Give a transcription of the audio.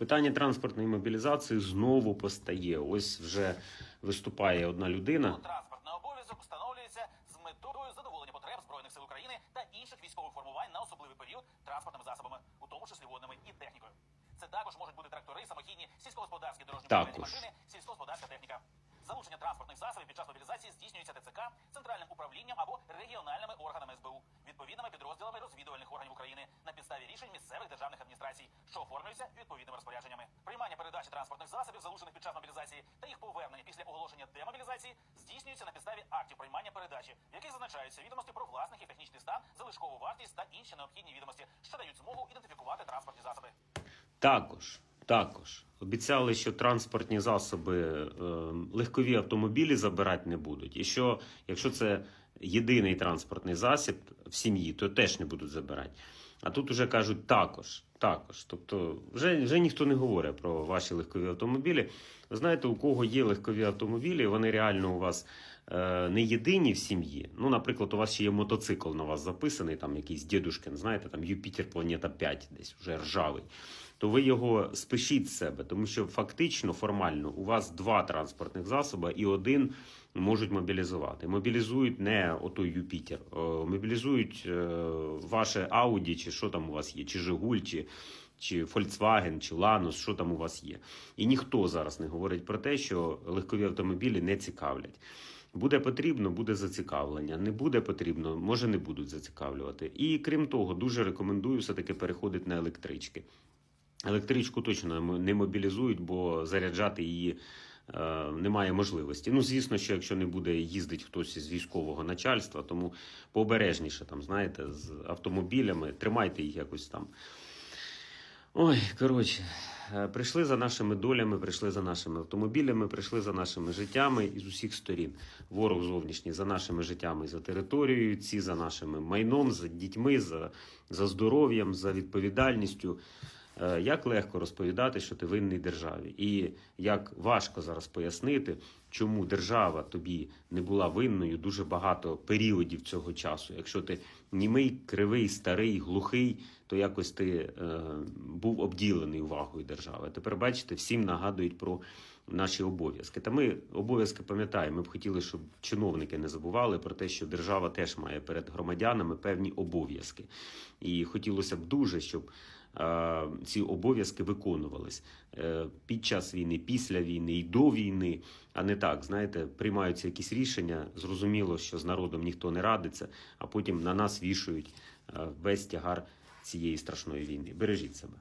Питання транспортної мобілізації знову постає. Ось вже виступає одна людина. Транспортний обов'язок встановлюється з метою задоволення потреб збройних сил України та інших військових формувань на особливий період транспортними засобами, у тому числі водними і технікою. Це також можуть бути трактори, самохідні, сільськогосподарські дорожні Також. машини, сільськогосподарська техніка. Залучення транспортних засобів під час мобілізації здійснюється ТЦК, центральним управлінням або регіональними органами СБУ, відповідними підрозділами розвідувальних органів України на підставі рішень місцевих державних адміністрацій, що оформлюються відповідними розпорядженнями. Приймання передачі залучених під час мобілізації, та їх повернення після оголошення демобілізації здійснюється на підставі актів приймання передачі, в яких зазначаються відомості про власних і технічний стан, залишкову вартість та інші необхідні відомості, що дають змогу ідентифікувати транспортні засоби. Також, також обіцяли, що транспортні засоби, е, легкові автомобілі забирати не будуть. І що якщо це єдиний транспортний засіб в сім'ї, то теж не будуть забирати. А тут уже кажуть також. Також, тобто, вже, вже ніхто не говорить про ваші легкові автомобілі. Ви знаєте, у кого є легкові автомобілі, вони реально у вас не єдині в сім'ї. Ну, наприклад, у вас ще є мотоцикл на вас записаний, там якийсь дідушкин, знаєте, там Юпітер Планета 5, десь вже ржавий. То ви його спишіть з себе, тому що фактично, формально, у вас два транспортних засоби і один можуть мобілізувати. Мобілізують не отой Юпітер, е, мобілізують е, ваше Ауді, чи що там у вас є, чи Жигуль, чи, чи Volkswagen, чи Lanos, що там у вас є. І ніхто зараз не говорить про те, що легкові автомобілі не цікавлять. Буде потрібно, буде зацікавлення. Не буде потрібно, може не будуть зацікавлювати. І крім того, дуже рекомендую все-таки переходити на електрички. Електричку точно не мобілізують, бо заряджати її е, немає можливості. Ну, звісно, що якщо не буде їздити хтось із військового начальства, тому пообережніше там, знаєте, з автомобілями, тримайте їх якось там. Ой, коротше, е, прийшли за нашими долями, прийшли за нашими автомобілями, прийшли за нашими життями із усіх сторін. Ворог зовнішній за нашими життями, за територією, ці за нашими майном, за дітьми, за, за здоров'ям, за відповідальністю. Е, Як легко розповідати, що ти винний державі, і як важко зараз пояснити, чому держава тобі не була винною дуже багато періодів цього часу. Якщо ти німий, кривий, старий, глухий, то якось ти е, був обділений увагою держави. Тепер бачите, всім нагадують про наші обов'язки. Та ми обов'язки пам'ятаємо. Ми б хотіли, щоб чиновники не забували про те, що держава теж має перед громадянами певні обов'язки. І хотілося б дуже, щоб ці обов'язки виконувались е, під час війни, після війни і до війни, а не так, знаєте, приймаються якісь рішення. Зрозуміло, що з народом ніхто не радиться, а потім на нас вішають е, весь тягар цієї страшної війни. Бережіть себе.